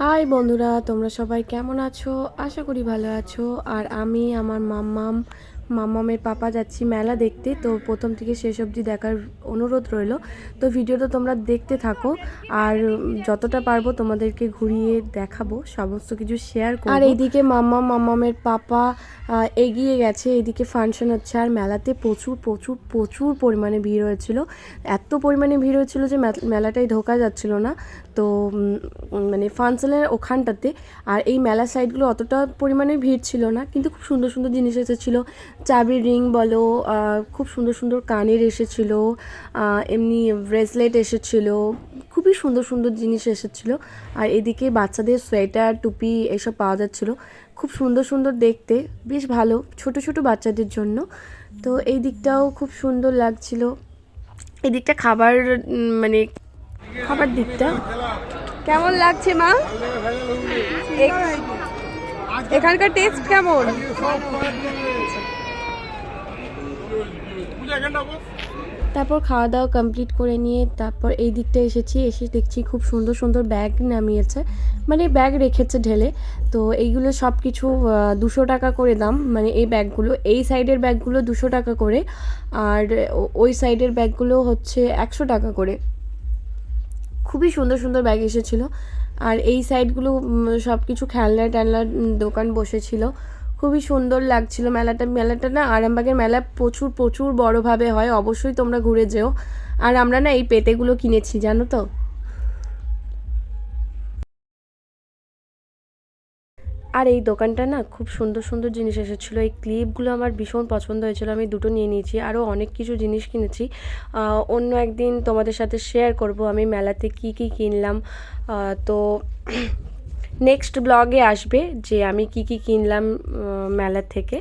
High বন্ধুরা তোমরা সবাই কেমন আছো? আশা করি ভালো আছো। আর আমি আমার মাম্মাম মাম্মামের পাপা যাচ্ছি মেলা দেখতে, তো প্রথম থেকে শেষ অবধি দেখার অনুরোধ রইল। তো ভিডিওটা তোমরা দেখতে থাকো, আর যতটা পারব তোমাদেরকে ঘুরিয়ে দেখাবো, সমস্ত কিছু শেয়ার করব। আর এইদিকে মাম্মাম মাম্মামের পাপা এগিয়ে গেছে এদিকে ফাংশন হচ্ছে, আর মেলাতে প্রচুর প্রচুর প্রচুর পরিমাণে ভিড় হয়েছিল। এত পরিমাণে ভিড় হয়েছিল যে মেল- মেলাটায় ঢোকা যাচ্ছিল না। তো মানে ফাংশনের ওখানটাতে, আর এই মেলা সাইডগুলো অতটা পরিমাণে ভিড় ছিল না, কিন্তু খুব সুন্দর সুন্দর জিনিস এসেছিল। চাবির রিং বলো খুব সুন্দর সুন্দর কানের এসেছিল এমনি ব্রেসলেট এসেছিল খুবই সুন্দর সুন্দর জিনিস এসেছিল। আর এদিকে বাচ্চাদের সোয়েটার টুপি এসব পাওয়া যাচ্ছিল। খুব সুন্দর সুন্দর দেখতে বেশ ভালো ছোট ছোট বাচ্চাদের জন্য। তো এই দিকটাও খুব সুন্দর লাগছিল। এই দিকটা খাবার মানে খাবার দিকটা। কেমন লাগছে মা? এখানকার টেস্ট কেমন? তারপর খাওয়া দাওয়া কমপ্লিট করে নিয়ে তারপর এই দিকটা এসেছি, এসে দেখছি খুব সুন্দর সুন্দর ব্যাগ নামিয়েছে। মানে ব্যাগ রেখেছে ঢেলে। তো এইগুলো সব কিছু দুশো টাকা করে দাম। মানে এই ব্যাগগুলো এই সাইডের ব্যাগগুলো দুশো টাকা করে। আর ওই সাইডের ব্যাগগুলো হচ্ছে একশো টাকা করে। খুবই সুন্দর সুন্দর ব্যাগ এসেছিল। আর এই সাইডগুলো সব কিছু খেলনা টেলনার দোকান বসেছিল। খুবই সুন্দর লাগছিল মেলাটা। মেলাটা না আরামবাগের মেলা প্রচুর প্রচুর বড়োভাবে হয়। অবশ্যই তোমরা ঘুরে যেও। আর আমরা না এই পেতেগুলো কিনেছি, জানো তো? আর এই দোকানটা না খুব সুন্দর সুন্দর জিনিস এসেছিল। এই ক্লিপগুলো আমার ভীষণ পছন্দ হয়েছিল। আমি দুটো নিয়ে নিয়েছি, আরও অনেক কিছু জিনিস কিনেছি। অন্য একদিন তোমাদের সাথে শেয়ার করব আমি মেলাতে কি কি কিনলাম। তো নেক্সট ব্লগে আসবে যে আমি কি কি কিনলাম মেলার মেলা থেকে।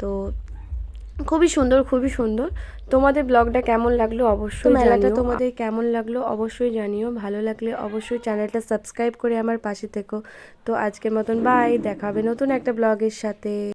তো খুবই সুন্দর খুবই সুন্দর। তোমাদের ব্লগটা কেমন লাগল অবশ্যই মেলাটা তোমাদের কেমন লাগল অবশ্যই জানিও। ভালো লাগলে অবশ্যই চ্যানেলটা সাবস্ক্রাইব করে আমার পাশে থেকো। তো আজকের মতন বাই দেখাবে নতুন একটা ব্লগের সাথে।